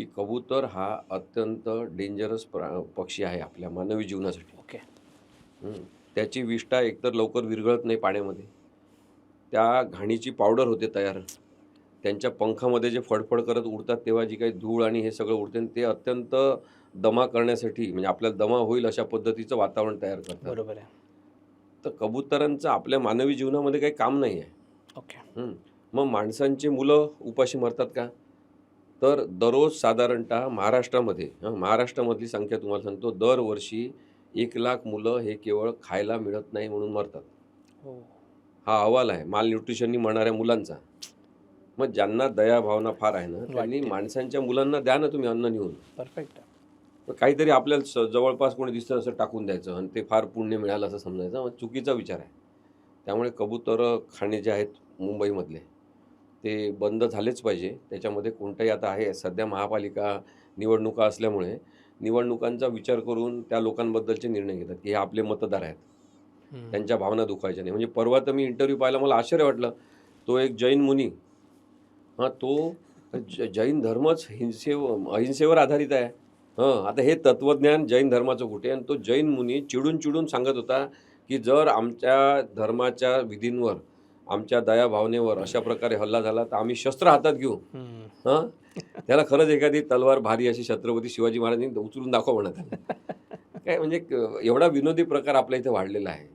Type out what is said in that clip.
की कबूतर हा अत्यंत डेंजरस पक्षी आहे आपल्या मानवी जीवनासाठी. ओके. त्याची विष्ठा एकतर लवकर विरघळत नाही पाण्यामध्ये. त्या घाणीची पावडर होते तयार. त्यांच्या पंखामध्ये जे फडफड करत उडतात तेव्हा जी काही धूळ आणि हे सगळं उडते ते अत्यंत दमा करण्यासाठी म्हणजे आपल्याला दमा होईल अशा पद्धतीचं वातावरण तयार करतात. बरोबर आहे. तर कबुतरांचं आपल्या मानवी जीवनामध्ये काही काम नाही आहे ओके. मग माणसांची मुलं उपाशी मरतात का? तर दररोज साधारणतः महाराष्ट्रामध्ये महाराष्ट्रामधली संख्या तुम्हाला सांगतो दरवर्षी एक लाख मुलं हे केवळ खायला मिळत नाही म्हणून मरतात. हो. हा अहवाल आहे माल न्यूट्रिशननी म्हणणाऱ्या मुलांचा. मग ज्यांना दया भावना फार आहे ना त्यांनी. माणसांच्या मुलांना द्या ना तुम्ही अन्न नेऊन. परफेक्ट काहीतरी आपल्याला स- जवळपास कोणी दिसतं असं टाकून द्यायचं आणि ते फार पुण्य मिळालं असं समजायचं. मग चुकीचा विचार आहे. त्यामुळे कबूतर खाणे जे आहेत मुंबईमधले ते बंद झालेच पाहिजे. त्याच्यामध्ये कोणताही आता आहे सध्या महापालिका निवडणुका असल्यामुळे निवडणुकांचा विचार करून त्या लोकांबद्दलचे निर्णय घेतात की हे आपले मतदार आहेत. त्यांच्या भावना दुखायच्या नाही. म्हणजे परवा तर मी इंटरव्ह्यू पाहिला मला आश्चर्य वाटलं. तो एक जैन मुनी. हां तो जैन धर्मच हिंसेवर अहिंसेवर आधारित आहे. हां आता हे तत्त्वज्ञान जैन धर्माचं कुठे आणि तो जैन मुनी चिडून चिडून सांगत होता की जर आमच्या धर्माच्या विधींवर आमच्या दया भावनेवर अशा प्रकारे हल्ला झाला तर आम्ही शस्त्र हातात घेऊ. हां? त्याला खरंच एखादी तलवार भारी अशी छत्रपती शिवाजी महाराजांनी उचलून दाखव म्हणत काय म्हणजे एवढा विनोदी प्रकार आपल्या इथे वाढलेला आहे.